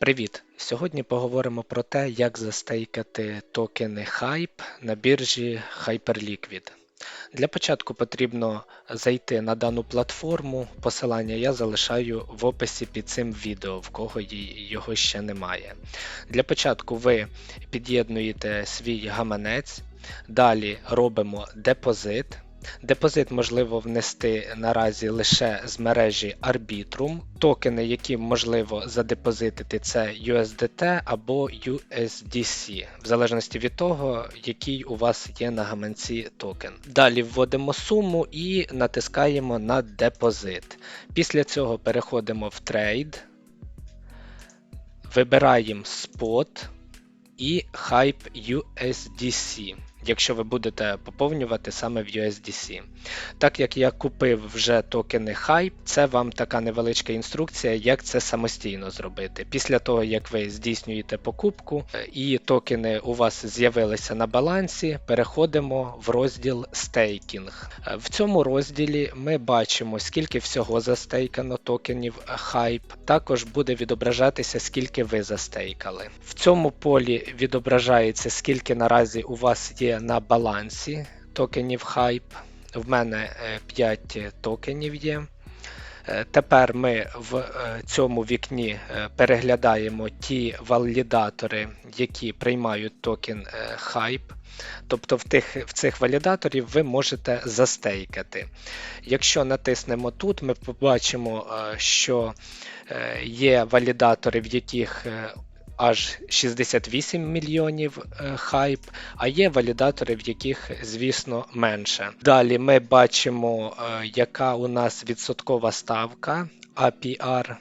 Привіт! Сьогодні поговоримо про те, як застейкати токени Hype на біржі Hyperliquid. Для початку потрібно зайти на дану платформу. Посилання я залишаю в описі під цим відео, в кого його ще немає. Для початку ви під'єднуєте свій гаманець, далі робимо депозит. Депозит можливо внести наразі лише з мережі Arbitrum. Токени, які можливо задепозитити, це USDT або USDC, в залежності від того, який у вас є на гаманці токен. Далі вводимо суму і натискаємо на депозит. Після цього переходимо в трейд, вибираємо Spot і Hype USDC, якщо ви будете поповнювати саме в USDC. Так як я купив вже токени Hype, це вам така невеличка інструкція, як це самостійно зробити. Після того, як ви здійснюєте покупку і токени у вас з'явилися на балансі, переходимо в розділ стейкінг. В цьому розділі ми бачимо, скільки всього застейкано токенів Hype. Також буде відображатися, скільки ви застейкали. В цьому полі відображається, скільки наразі у вас є на балансі токенів Hype. В мене 5 токенів є. Е, Тепер ми в е, цьому вікні е, переглядаємо ті валідатори, які приймають токен е, Hype. Тобто в тих, в цих валідаторів ви можете застейкати. Якщо натиснемо тут, ми побачимо, е, що е, є валідатори, в яких е, аж 68 мільйонів е, хайп, а є валідатори, в яких, звісно, менше. Далі ми бачимо, е, яка у нас відсоткова ставка. APR е,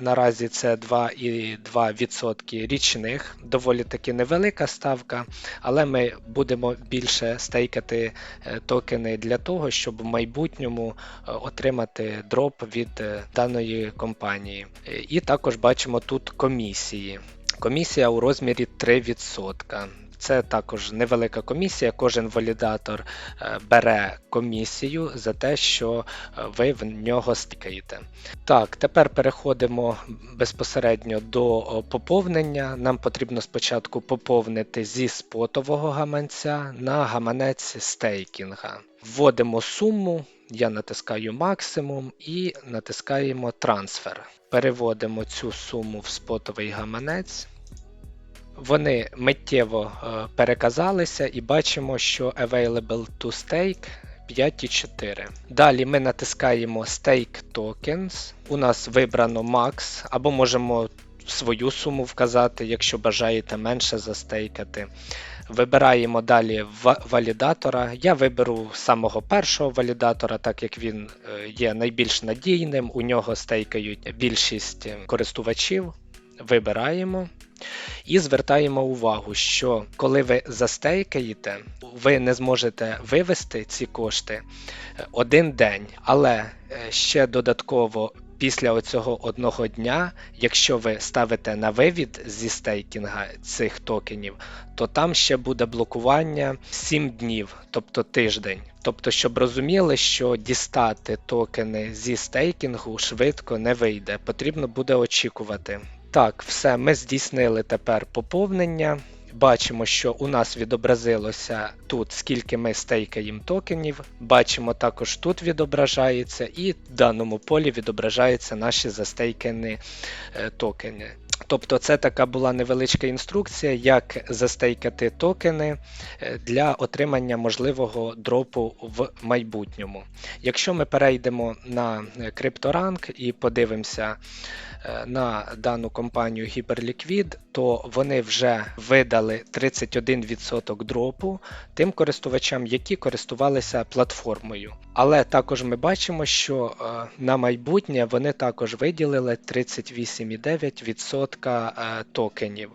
наразі це 2,2% річних, доволі таки невелика ставка, але ми будемо більше стейкати токени для того, щоб в майбутньому отримати дроп від даної компанії. І також бачимо тут комісії. Комісія у розмірі 3%. Це також невелика комісія. Кожен валідатор е, бере комісію за те, що е, ви в нього стикаєте. Так, тепер переходимо безпосередньо до поповнення. Нам потрібно спочатку поповнити зі спотового гаманця на гаманець стейкінга. Вводимо суму, я натискаю максимум і натискаємо трансфер. Переводимо цю суму в спотовий гаманець. Вони миттєво е, переказалися і бачимо, що Available to Stake 5,4. Далі ми натискаємо Stake Tokens. У нас вибрано Max, або можемо свою суму вказати, якщо бажаєте менше застейкати. Вибираємо далі валідатора. Я виберу самого першого валідатора, так як він е, є найбільш надійним, у нього стейкають більшість е, користувачів. Вибираємо. І звертаємо увагу, що коли ви застейкаєте, ви не зможете вивести ці кошти е, один день, але ще додатково після оцього одного дня, якщо ви ставите на вивід зі стейкінга цих токенів, то там ще буде блокування 7 днів, тобто тиждень. Тобто, щоб розуміли, що дістати токени зі стейкінгу швидко не вийде, потрібно буде очікувати. Так, все, ми здійснили тепер поповнення. Бачимо, що у нас відобразилося тут, скільки ми стейкаємо токенів. Бачимо також тут відображається, і в даному полі відображаються наші застейкані е, токени. Тобто це така була невеличка інструкція, як застейкати токени е, для отримання можливого дропу в майбутньому. Якщо ми перейдемо на е, CryptoRank і подивимося е, на дану компанію Hyperliquid, то вони вже видали 31% дропу тим користувачам, які користувалися платформою. Але також ми бачимо, що е, на майбутнє вони також виділили 38,9% е, токенів.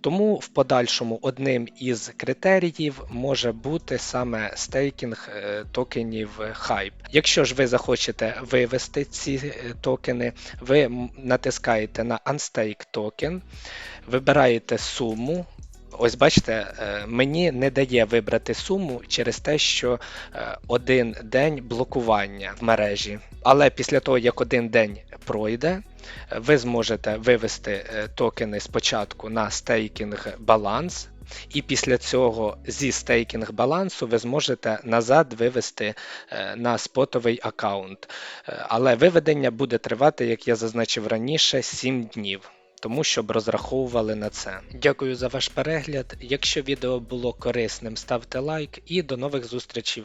Тому в подальшому одним із критеріїв може бути саме стейкінг е, токенів Hype. Якщо ж ви захочете вивести ці е, токени, ви натискаєте на Unstake токен, вибираєте суму. Ось бачите, е, мені не дає вибрати суму через те, що е, один день блокування в мережі. Але після того, як один день пройде, ви зможете вивести е, токени спочатку на стейкінг баланс, і після цього зі стейкінг балансу ви зможете назад вивести на спотовий аккаунт. Але виведення буде тривати, як я зазначив раніше, 7 днів. Тому щоб розраховували на це. Дякую за ваш перегляд. Якщо відео було корисним, ставте лайк і до нових зустрічей.